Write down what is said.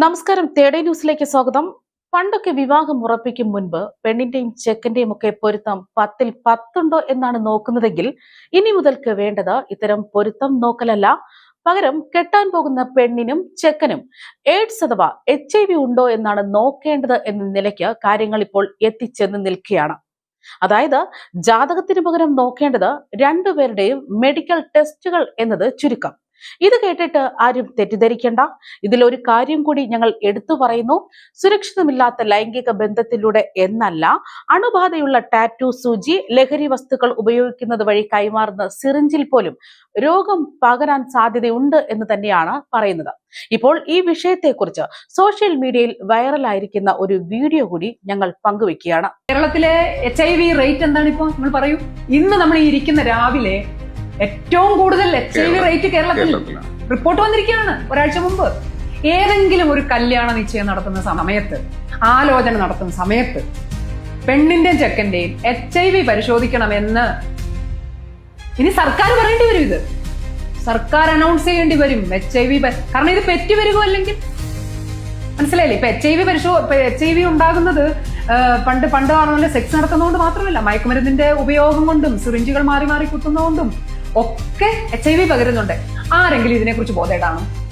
നമസ്കാരം. തേടേ ന്യൂസിലേക്ക് സ്വാഗതം. പണ്ടൊക്കെ വിവാഹം ഉറപ്പിക്കും മുൻപ് പെണ്ണിന്റെയും ചെക്കന്റെയും ഒക്കെ പൊരുത്തം പത്തിൽ പത്തുണ്ടോ എന്നാണ് നോക്കുന്നതെങ്കിൽ ഇനി മുതൽക്ക് വേണ്ടത് ഇത്തരം പൊരുത്തം നോക്കലല്ല. പകരം കെട്ടാൻ പോകുന്ന പെണ്ണിനും ചെക്കനും എയ്ഡ്സ് അഥവാ എച്ച് ഐ വി ഉണ്ടോ എന്നാണ് നോക്കേണ്ടത് എന്ന നിലയ്ക്ക് കാര്യങ്ങൾ ഇപ്പോൾ എത്തിച്ചെന്ന് നിൽക്കുകയാണ്. അതായത് ജാതകത്തിന് പകരം നോക്കേണ്ടത് രണ്ടുപേരുടെയും മെഡിക്കൽ ടെസ്റ്റുകൾ എന്നത് ചുരുക്കം. ഇത് കേട്ടിട്ട് ആരും തെറ്റിദ്ധരിക്കേണ്ട. ഇതിലൊരു കാര്യം കൂടി ഞങ്ങൾ എടുത്തു പറയുന്നു. സുരക്ഷിതമില്ലാത്ത ലൈംഗിക ബന്ധത്തിലൂടെ എന്നല്ല അണുബാധയുള്ള ടാറ്റു സൂചി ലഹരി വസ്തുക്കൾ ഉപയോഗിക്കുന്നത് വഴി കൈമാറുന്ന സിറിഞ്ചിൽ പോലും രോഗം പകരാൻ സാധ്യതയുണ്ട് എന്ന് തന്നെയാണ് പറയുന്നത്. ഇപ്പോൾ ഈ വിഷയത്തെക്കുറിച്ച് സോഷ്യൽ മീഡിയയിൽ വൈറലായിരിക്കുന്ന ഒരു വീഡിയോ കൂടി ഞങ്ങൾ പങ്കുവെക്കുകയാണ്. കേരളത്തിലെ എച്ച് ഐ വി റേറ്റ് എന്താണ് ഇപ്പോൾ നമ്മൾ പറയൂ. ഇന്ന് നമ്മൾ ഇരിക്കുന്ന രാവിലെ ഏറ്റവും കൂടുതൽ എച്ച് ഐ വി റേറ്റ് കേരളത്തിൽ റിപ്പോർട്ട് വന്നിരിക്കുകയാണ് ഒരാഴ്ച മുമ്പ്. ഏതെങ്കിലും ഒരു കല്യാണ നിശ്ചയം നടത്തുന്ന സമയത്ത് ആലോചന നടത്തുന്ന സമയത്ത് പെണ്ണിന്റെയും ചെക്കന്റെയും എച്ച് ഐ വി പരിശോധിക്കണമെന്ന് ഇനി സർക്കാർ പറയേണ്ടി വരും ഇത്. സർക്കാർ അനൗൺസ് ചെയ്യേണ്ടി വരും എച്ച് ഐ വി കാരണം ഇത് പെറ്റി വരുമോ അല്ലെങ്കിൽ? മനസ്സിലായില്ലേ? ഇപ്പൊ എച്ച് ഐ വി പരിശോ എച്ച് ഐ വി ഉണ്ടാകുന്നത് പണ്ട് പണ്ട് ആണെന്നുണ്ടെങ്കിൽ സെക്സ് നടത്തുന്നതുകൊണ്ട് മാത്രമല്ല മയക്കുമരുന്നിന്റെ ഉപയോഗം കൊണ്ടും സിറിഞ്ചുകൾ മാറി മാറി കുത്തുന്നതുകൊണ്ടും ഒക്കെ എച്ച് ഐ വി പകരുന്നുണ്ട്. ആരെങ്കിലും ഇതിനെക്കുറിച്ച് ബോധേടാണോ?